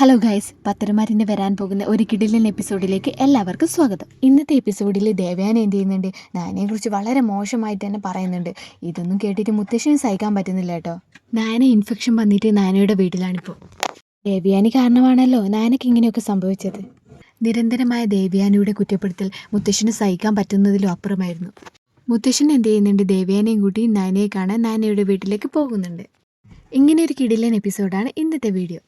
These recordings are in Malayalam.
ഹലോ ഗൈസ് പത്തരമാരിന്റെ വരാൻ പോകുന്ന ഒരു കിടിലൻ എപ്പിസോഡിലേക്ക് എല്ലാവർക്കും സ്വാഗതം. ഇന്നത്തെ എപ്പിസോഡിൽ ദേവയാന എന്ത് ചെയ്യുന്നുണ്ട്? നായനെ കുറിച്ച് വളരെ മോശമായിട്ട് തന്നെ പറയുന്നുണ്ട്. ഇതൊന്നും കേട്ടിട്ട് മുത്തശ്ശിന് സഹിക്കാൻ പറ്റുന്നില്ല കേട്ടോ. നായന ഇൻഫെക്ഷൻ വന്നിട്ട് നാനയുടെ വീട്ടിലാണിപ്പോൾ ദേവയാനി കാരണമാണല്ലോ നാനയ്ക്ക് ഇങ്ങനെയൊക്കെ സംഭവിച്ചത്. നിരന്തരമായ ദേവയാനിയുടെ കുറ്റപ്പെടുത്തൽ മുത്തശ്ശിന് സഹിക്കാൻ പറ്റുന്നതിലും അപ്പുറമായിരുന്നു. മുത്തശ്ശൻ എന്ത് ചെയ്യുന്നുണ്ട്? ദേവയാനയും കൂട്ടി നാനയെ കാണാൻ നാനയുടെ വീട്ടിലേക്ക് പോകുന്നുണ്ട്. ഇങ്ങനെ ഒരു കിടിലൻ എപ്പിസോഡാണ് ഇന്നത്തെ വീഡിയോ.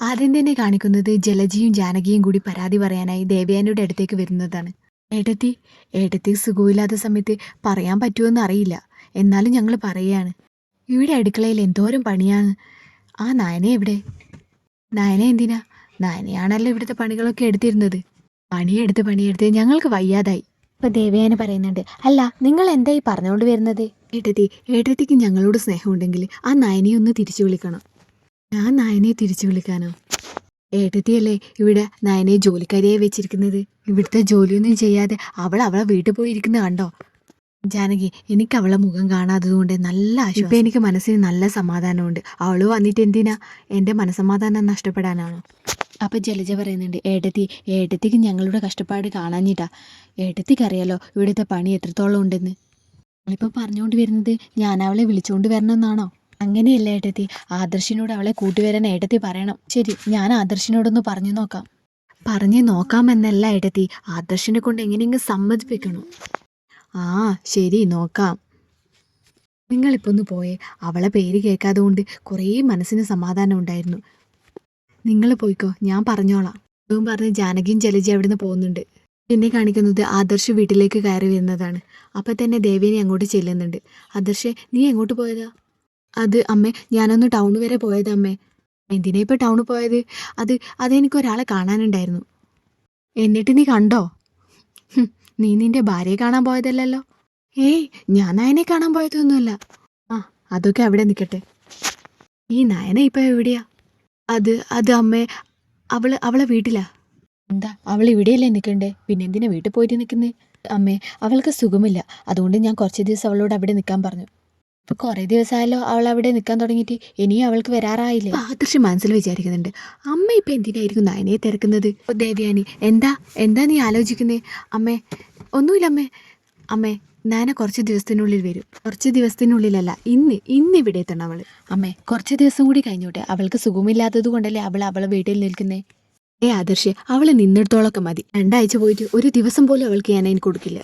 ആദ്യം തന്നെ കാണിക്കുന്നത് ജലജിയും ജാനകിയും കൂടി പരാതി പറയാനായി ദേവയാനിയുടെ അടുത്തേക്ക് വരുന്നതാണ്. ഏട്ടത്തി ഏട്ടത്തി സുഖമില്ലാത്ത സമയത്ത് പറയാൻ പറ്റുമെന്ന് അറിയില്ല. എന്നാലും ഞങ്ങൾ പറയുകയാണ് ഇവിടെ അടുക്കളയിൽ എന്തോരം പണിയാണ്. ആ നായന എവിടെ? നായന എന്തിനാ? നായനയാണല്ലോ ഇവിടുത്തെ പണികളൊക്കെ എടുത്തിരുന്നത്. പണിയെടുത്ത് പണിയെടുത്ത് ഞങ്ങൾക്ക് വയ്യാതായി. ഇപ്പൊ ദേവയാന പറയുന്നുണ്ട് അല്ല നിങ്ങൾ എന്തായി പറഞ്ഞുകൊണ്ട് വരുന്നത്? ഏട്ടത്തി ഏട്ടത്തിക്ക് ഞങ്ങളോട് സ്നേഹമുണ്ടെങ്കിൽ ആ നയനെ ഒന്ന് തിരിച്ചു വിളിക്കണം. ഞാൻ നായനെ തിരിച്ചു വിളിക്കാനോ? ഏട്ടത്തിയല്ലേ ഇവിടെ നായനെ ജോലിക്കാരിയായി വെച്ചിരിക്കുന്നത്. ഇവിടുത്തെ ജോലിയൊന്നും ചെയ്യാതെ അവൾ അവളെ വീട്ടിൽ പോയിരിക്കുന്നത് കണ്ടോ? ജാനകി എനിക്ക് അവളെ മുഖം കാണാത്തതുകൊണ്ട് നല്ല ഇപ്പം എനിക്ക് മനസ്സിന് നല്ല സമാധാനമുണ്ട്. അവൾ വന്നിട്ട് എന്തിനാ? എന്റെ മനസ്സമാധാനം നഷ്ടപ്പെടാനാണോ? അപ്പം ജലജ പറയുന്നുണ്ട് ഏട്ടത്തി ഏട്ടത്തിക്ക് ഞങ്ങളുടെ കഷ്ടപ്പാട് കാണാഞ്ഞിട്ടാ. ഏട്ടത്തിക്ക് അറിയാലോ ഇവിടുത്തെ പണി എത്രത്തോളം ഉണ്ടെന്ന്. അവളിപ്പോ പറഞ്ഞുകൊണ്ട് വരുന്നത് ഞാൻ അവളെ വിളിച്ചുകൊണ്ട് വരണമെന്നാണോ അങ്ങനെയല്ല ഏട്ടത്തി? ആദർശിനോട് അവളെ കൂട്ടുവരാൻ ഏട്ടത്തി പറയണം. ശരി ഞാൻ ആദർശിനോടൊന്ന് പറഞ്ഞു നോക്കാം. പറഞ്ഞു നോക്കാമെന്നല്ല ഏട്ടത്തി. ആദർശിനെ കൊണ്ട് എങ്ങനെയെങ്കിലും സമ്മതിപ്പിക്കണം? ആ ശരി നോക്കാം. നിങ്ങളിപ്പോൾ ഒന്ന് പോയേ. അവളെ പേര് കേൾക്കാതെ കൊണ്ട് കുറേ മനസ്സിന് സമാധാനം ഉണ്ടായിരുന്നു. നിങ്ങൾ പോയിക്കോ ഞാൻ പറഞ്ഞോളാം. അതും പറഞ്ഞ് ജാനകിയും ജലജി അവിടുന്ന് പോകുന്നുണ്ട്. പിന്നെ കാണിക്കുന്നത് ആദർശ് വീട്ടിലേക്ക് കയറി വരുന്നതാണ്. അപ്പം തന്നെ ദേവേനെ അങ്ങോട്ട് ചെല്ലുന്നുണ്ട്. ആദർശേ നീ എങ്ങോട്ട് പോയതാ? അത് അമ്മേ ഞാനൊന്ന് ടൗൺ വരെ പോയത് അമ്മേ. എന്തിനാ ഇപ്പം ടൗണിൽ പോയത്? അത് അതെനിക്ക് ഒരാളെ കാണാനുണ്ടായിരുന്നു. എന്നിട്ട് നീ കണ്ടോ? നീ നിന്റെ ഭാര്യയെ കാണാൻ പോയതല്ലല്ലോ. ഏയ് ഞാൻ നായനെ കാണാൻ പോയതൊന്നുമല്ല. ആ അതൊക്കെ അവിടെ നിൽക്കട്ടെ. ഈ നയന ഇപ്പം എവിടെയാ? അത് അത് അമ്മേ അവൾ അവളെ വീട്ടിലാ. എന്താ അവൾ ഇവിടെയല്ലേ നിൽക്കണ്ടേ? പിന്നെ എന്തിനാ വീട്ടിൽ പോയിട്ട് നിൽക്കുന്നേ? അമ്മേ അവൾക്ക് സുഖമില്ല. അതുകൊണ്ട് ഞാൻ കുറച്ച് ദിവസം അവളോട് അവിടെ നിൽക്കാൻ പറഞ്ഞു. ഇപ്പൊ കുറെ ദിവസമായാലോ അവൾ അവിടെ നിൽക്കാൻ തുടങ്ങിയിട്ട്. ഇനിയും അവൾക്ക് വരാറായില്ലേ? ആദർശ് മനസ്സിൽ വിചാരിക്കുന്നുണ്ട്. അമ്മ ഇപ്പൊ എന്തിനായിരിക്കും നയനയെ തിരക്കുന്നത്? ദേവ്യാനി ദേവയാനി എന്താ? എന്താ നീ ആലോചിക്കുന്നേ? അമ്മേ ഒന്നുമില്ല അമ്മേ. അമ്മേ നാന കുറച്ച് ദിവസത്തിനുള്ളിൽ വരും. കുറച്ച് ദിവസത്തിനുള്ളിലല്ല ഇന്ന് ഇന്ന് ഇവിടെ എത്തണം അവൾ. അമ്മേ കുറച്ച് ദിവസം കൂടി കഴിഞ്ഞോട്ടെ. അവൾക്ക് സുഖമില്ലാത്തത് കൊണ്ടല്ലേ അവൾ അവളെ വീട്ടിൽ നിൽക്കുന്നേ? ഏ ആദർശ് അവൾ നിന്നിടത്തോളൊക്കെ മതി. രണ്ടാഴ്ച പോയിട്ട് ഒരു ദിവസം പോലും അവൾക്ക് ഞാൻ അതിന് കൊടുക്കില്ല.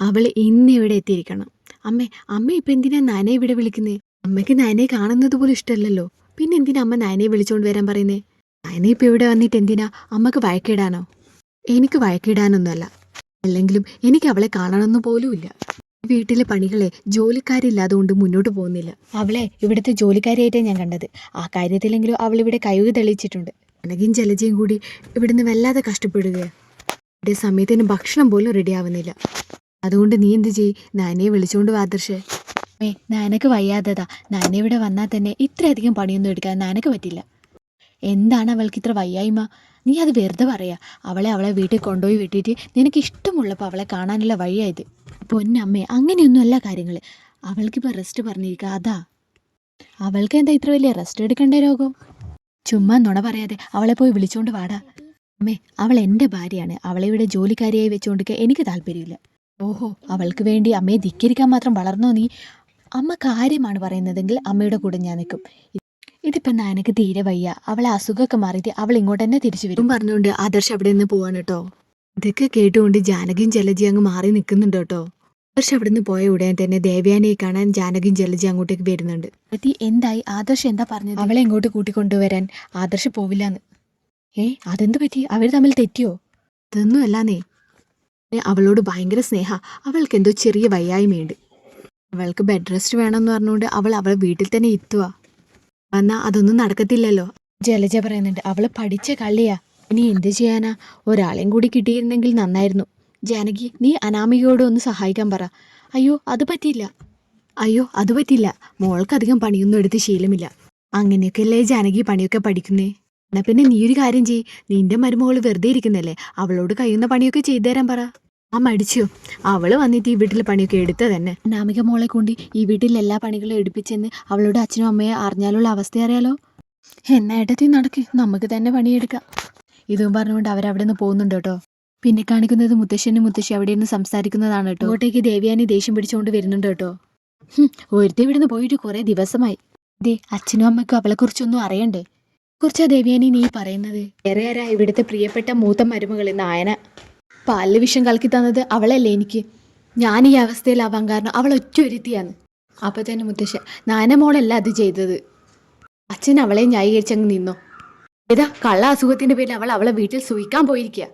അവൾ ഇന്ന് ഇവിടെ എത്തിയിരിക്കണം. അമ്മേ അമ്മ ഇപ്പൊ എന്തിനാ നാനെ ഇവിടെ വിളിക്കുന്നേ? അമ്മയ്ക്ക് നാനെ കാണുന്നത് പോലും ഇഷ്ടമല്ലല്ലോ. പിന്നെ എന്തിനാ അമ്മ നാനെ വിളിച്ചോണ്ട് വരാൻ പറയുന്നേ? നാനെ ഇപ്പൊ ഇവിടെ വന്നിട്ട് എന്തിനാ അമ്മയ്ക്ക് വഴക്കിടാനോ? എനിക്ക് വഴക്കിടാനൊന്നുമല്ല. അല്ലെങ്കിലും എനിക്ക് അവളെ കാണണമെന്ന് പോലുമില്ല. വീട്ടിലെ പണികളെ ജോലിക്കാരില്ലാതെ കൊണ്ട് മുന്നോട്ട് പോകുന്നില്ല. അവളെ ഇവിടുത്തെ ജോലിക്കാരിയായിട്ടേ ഞാൻ കണ്ടത്. ആ കാര്യത്തിലെങ്കിലും അവൾ ഇവിടെ കഴിവ് തെളിയിച്ചിട്ടുണ്ട്. അനകയും ജലജയും കൂടി ഇവിടുന്ന് വല്ലാതെ കഷ്ടപ്പെടുകയാണ് ഇവിടെ സമയത്തിന് ഭക്ഷണം പോലും റെഡി ആവുന്നില്ല. അതുകൊണ്ട് നീ എന്ത് ചെയ്? നാനയെ വിളിച്ചോണ്ട് വാദർഷേ മേ നാനക്ക് വയ്യാത്തതാ. നാന ഇവിടെ വന്നാൽ തന്നെ ഇത്രയധികം പണിയൊന്നും എടുക്കാൻ നാനക്ക് പറ്റില്ല. എന്താണ് അവൾക്ക് ഇത്ര വയ്യായ്മ? നീ അത് വെറുതെ പറയാ. അവളെ അവളെ വീട്ടിൽ കൊണ്ടുപോയി വിട്ടിട്ട് നിനക്ക് ഇഷ്ടമുള്ളപ്പോൾ അവളെ കാണാനുള്ള വഴിയായത്. പൊന്നമ്മേ അങ്ങനെയൊന്നുമല്ല കാര്യങ്ങൾ അവൾക്കിപ്പോൾ റെസ്റ്റ് പറഞ്ഞിരിക്കുക അതാ. അവൾക്ക് എന്താ ഇത്ര വലിയ റെസ്റ്റ് എടുക്കേണ്ട രോഗം? ചുമ്മാ നുണ പറയാതെ അവളെ പോയി വിളിച്ചോണ്ട് വാടാ. അമ്മേ അവൾ എന്റെ ഭാര്യയാണ്. അവളെ ഇവിടെ ജോലിക്കാരിയായി വെച്ചുകൊണ്ടിരിക്കുക എനിക്ക് താല്പര്യമില്ല. ഓഹോ അവൾക്ക് വേണ്ടി അമ്മയെ ധിക്കരിക്കാൻ മാത്രം വളർന്നോ നീ? അമ്മ കാര്യമാണ് പറയുന്നതെങ്കിൽ അമ്മയുടെ കൂടെ ഞാൻ നിൽക്കും. ഇതിപ്പം നാനക്ക് തീരെ വയ്യ. അവളെ അസുഖമൊക്കെ മാറിയിട്ട് അവൾ ഇങ്ങോട്ട് തന്നെ തിരിച്ചു വരും. പറഞ്ഞുകൊണ്ട് ആദർശ് അവിടെ നിന്ന് പോവാണ് കേട്ടോ. ഇതൊക്കെ കേട്ടുകൊണ്ട് ജാനകിയും ജലജി അങ്ങ് മാറി നിൽക്കുന്നുണ്ട് കേട്ടോ. ആദർശ് അവിടെ നിന്ന് പോയ ഉടനെ തന്നെ ദേവയാനിയെ കാണാൻ ജാനകിയും ജലജി അങ്ങോട്ടേക്ക് വരുന്നുണ്ട്. പ്രതി എന്തായി? ആദർശ് എന്താ പറഞ്ഞത്? അവളെ ഇങ്ങോട്ട് കൂട്ടിക്കൊണ്ടുവരാൻ ആദർശ് പോവില്ലാന്ന്. ഏ അതെന്ത് പറ്റി? അവർ തമ്മിൽ തെറ്റിയോ? ഇതൊന്നും അല്ലാന്നേ. അവളോട് ഭയങ്കര സ്നേഹ. അവൾക്ക് എന്തോ ചെറിയ വയ്യായ്മയുണ്ട്. അവൾക്ക് ബെഡ് റെസ്റ്റ് വേണമെന്ന് പറഞ്ഞുകൊണ്ട് അവൾ അവളെ വീട്ടിൽ തന്നെ ഇത്തുക എന്നാൽ അതൊന്നും നടക്കത്തില്ലല്ലോ. ജലജ പറയുന്നുണ്ട് അവൾ പഠിച്ച കള്ളിയാ. ഇനി എന്ത് ചെയ്യാനാ? ഒരാളെയും കൂടി കിട്ടിയിരുന്നെങ്കിൽ നന്നായിരുന്നു. ജാനകി നീ അനാമികയോട് ഒന്ന് സഹായിക്കാൻ പറ. അയ്യോ അത് പറ്റിയില്ല. അയ്യോ അത് പറ്റില്ല മോൾക്കധികം പണിയൊന്നും എടുത്ത് ശീലമില്ല. അങ്ങനെയൊക്കെയല്ലേ ജാനകി പണിയൊക്കെ പഠിക്കുന്നേ? എന്നാ പിന്നെ നീ ഒരു കാര്യം ചെയ് നിന്റെ മരുമകൾ വെറുതെ ഇരിക്കുന്നല്ലേ? അവളോട് കഴിയുന്ന പണിയൊക്കെ ചെയ്തു തരാൻ പറ. ആ മടിച്ചു? അവൾ വന്നിട്ട് ഈ വീട്ടിലെ പണിയൊക്കെ എടുത്ത തന്നെ. നാമിക മോളെ കൊണ്ട് ഈ വീട്ടിലെ എല്ലാ പണികളും എടുപ്പിച്ചെന്ന് അവളുടെ അച്ഛനും അമ്മയെ അറിഞ്ഞാലുള്ള അവസ്ഥ അറിയാലോ? എന്നാ ഏട്ടത്തി നടക്ക്. നമുക്ക് തന്നെ പണിയെടുക്കാം. ഇതും പറഞ്ഞുകൊണ്ട് അവരവിടെ നിന്ന് പോകുന്നുണ്ട് കേട്ടോ. പിന്നെ കാണിക്കുന്നത് മുത്തശ്ശനും മുത്തശ്ശി അവിടെ നിന്ന് സംസാരിക്കുന്നതാണ് കേട്ടോ. അങ്ങോട്ടേക്ക് ദേവ്യാനി ദേഷ്യം പിടിച്ചുകൊണ്ട് വരുന്നുണ്ട് കേട്ടോ. ഒരുത്തി ഇവിടുന്ന് പോയിട്ട് കുറേ ദിവസമായി. ദേ അച്ഛനും അമ്മയ്ക്കും അവളെക്കുറിച്ചൊന്നും അറിയണ്ടേ? കുറിച്ചാ ദേവയാനി നീ പറയുന്നത്? വേറെ ആരാ ഇവിടുത്തെ പ്രിയപ്പെട്ട മൂത്ത മരുമകൾ നായന. പാലിൽ വിഷം കലക്കി തന്നത് അവളല്ലേ എനിക്ക്. ഞാൻ ഈ അവസ്ഥയിലാവാൻ കാരണം അവൾ ഒറ്റ ഒരുത്തിയാണ്. അപ്പൊ തന്നെ മുത്തശ്ശ നായന മോളല്ല അത് ചെയ്തത്. അച്ഛൻ അവളെ ന്യായീകരിച്ചങ്ങ് നിന്നോ. ഏതാ കള്ള അസുഖത്തിന്റെ പേരിൽ അവൾ അവളെ വീട്ടിൽ സൂയിക്കാൻ പോയിരിക്കുക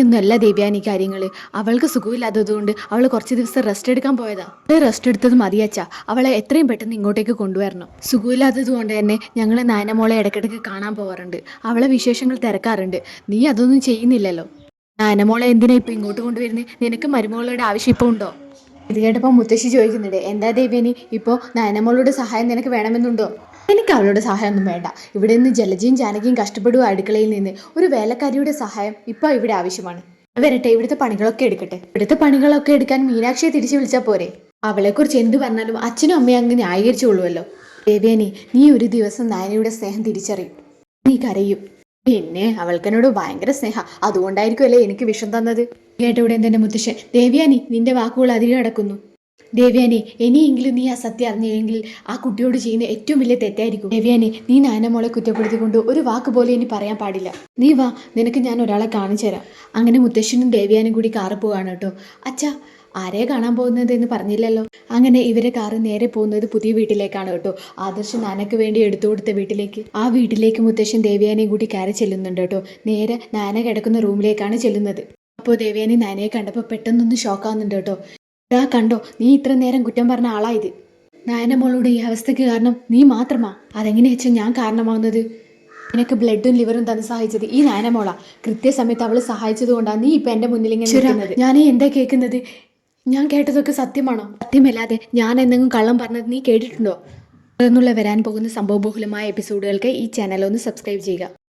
ഒന്നുമല്ല ദേവ്യാനി കാര്യങ്ങൾ അവൾക്ക് സുഖമില്ലാത്തതുകൊണ്ട് അവൾ കുറച്ച് ദിവസം റെസ്റ്റ് എടുക്കാൻ പോയതാ. റെസ്റ്റ് എടുത്തത് മതിയച്ച അവളെ എത്രയും പെട്ടെന്ന് ഇങ്ങോട്ടേക്ക് കൊണ്ടുവരണം. സുഖമില്ലാത്തത് കൊണ്ട് തന്നെ ഞങ്ങൾ നാനമോളെ ഇടയ്ക്കിടയ്ക്ക് കാണാൻ പോകാറുണ്ട് അവളെ വിശേഷങ്ങൾ തിരക്കാറുണ്ട്. നീ അതൊന്നും ചെയ്യുന്നില്ലല്ലോ. നാനമോളെ എന്തിനാ ഇപ്പൊ ഇങ്ങോട്ട് കൊണ്ടുവരുന്നത് നിനക്ക് മരുമകളുടെ ആവശ്യം ഇപ്പോൾ ഉണ്ടോ? ഇത് കേട്ടപ്പോൾ മുത്തശ്ശി ചോദിക്കുന്നുണ്ട്. എന്താ ദേവ്യാനി ഇപ്പോൾ നാനമോളുടെ സഹായം നിനക്ക് വേണമെന്നുണ്ടോ? എനിക്ക് അവളുടെ സഹായമൊന്നും വേണ്ട. ഇവിടെ നിന്ന് ജലജയും ജാനകിയും കഷ്ടപ്പെടുക അടുക്കളയിൽ നിന്ന്. ഒരു വേലക്കാരിയുടെ സഹായം ഇപ്പോൾ ഇവിടെ ആവശ്യമാണ്. വരട്ടെ ഇവിടുത്തെ പണികളൊക്കെ എടുക്കട്ടെ. ഇവിടുത്തെ പണികളൊക്കെ എടുക്കാൻ മീനാക്ഷിയെ തിരിച്ചു വിളിച്ചാൽ പോരെ. അവളെക്കുറിച്ച് എന്ത് പറഞ്ഞാലും അച്ഛനും അമ്മയും അങ്ങ് ന്യായീകരിച്ചുകൊള്ളുമല്ലോ ദേവേനി നീ ഒരു ദിവസം നായനയുടെ സ്നേഹം തിരിച്ചറിയും. നീ കരയും. പിന്നെ അവൾക്കെന്നോട് ഭയങ്കര സ്നേഹ. അതുകൊണ്ടായിരിക്കുമല്ലേ എനിക്ക് വിഷം തന്നത്? കേട്ടവിടെ എന്റെ മുത്തശ്ശൻ ദേവ്യാനി നിന്റെ വാക്കുകൾ അതിൽ അടക്കുന്നു. ദേവ്യാനി ഇനിയെങ്കിലും നീ ആ സത്യം അറിഞ്ഞില്ലെങ്കിൽ ആ കുട്ടിയോട് ചെയ്യുന്ന ഏറ്റവും വലിയ തെറ്റായിരിക്കും. ദേവ്യാനെ നീ നാനമോളെ കുറ്റപ്പെടുത്തിക്കൊണ്ട് ഒരു വാക്ക് പോലെ ഇനി പറയാൻ പാടില്ല. നീ വാ നിനക്ക് ഞാൻ ഒരാളെ കാണിച്ചു തരാം. അങ്ങനെ മുത്തശ്ശനും ദേവ്യാനും കൂടി കാറ് പോവാണ് കേട്ടോ. അച്ഛാ ആരെ കാണാൻ പോകുന്നത് എന്ന് പറഞ്ഞില്ലല്ലോ. അങ്ങനെ ഇവരെ കാറ് നേരെ പോകുന്നത് പുതിയ വീട്ടിലേക്കാണ് കേട്ടോ. ആദർശ് നാനക്ക് വേണ്ടി എടുത്തു കൊടുത്ത വീട്ടിലേക്ക്. ആ വീട്ടിലേക്ക് മുത്തശ്ശൻ ദേവ്യാനെയും കൂടി കയറി ചെല്ലുന്നുണ്ട് കേട്ടോ. നേരെ നാന കിടക്കുന്ന റൂമിലേക്കാണ് ചെല്ലുന്നത്. അപ്പോൾ ദേവ്യാനി നാനയെ കണ്ടപ്പോൾ പെട്ടെന്നൊന്ന് ഷോക്കാവുന്നുണ്ട് കേട്ടോ. ആ കണ്ടോ നീ ഇത്ര നേരം കുറ്റം പറഞ്ഞ ആളായത്. നായന മോളോട് ഈ അവസ്ഥയ്ക്ക് കാരണം നീ മാത്രമാ. അതെങ്ങനെ വെച്ചാൽ ഞാൻ കാരണമാവുന്നത് നിനക്ക് ബ്ലഡും ലിവറും തന്നെ സഹായിച്ചത് ഈ നയനമോള കൃത്യസമയത്ത് അവൾ സഹായിച്ചത് കൊണ്ടാണ് നീ ഇപ്പൊ എന്റെ മുന്നിൽ ഇങ്ങനെ ഞാൻ എന്താ കേൾക്കുന്നത്? ഞാൻ കേട്ടതൊക്കെ സത്യമാണോ? സത്യമല്ലാതെ ഞാൻ എന്തെങ്കിലും കള്ളം പറഞ്ഞത് നീ കേട്ടിട്ടുണ്ടോ? തുടർന്നുള്ള വരാൻ പോകുന്ന സംഭവബഹുലമായ എപ്പിസോഡുകൾക്ക് ഈ ചാനൽ ഒന്ന് സബ്സ്ക്രൈബ് ചെയ്യുക.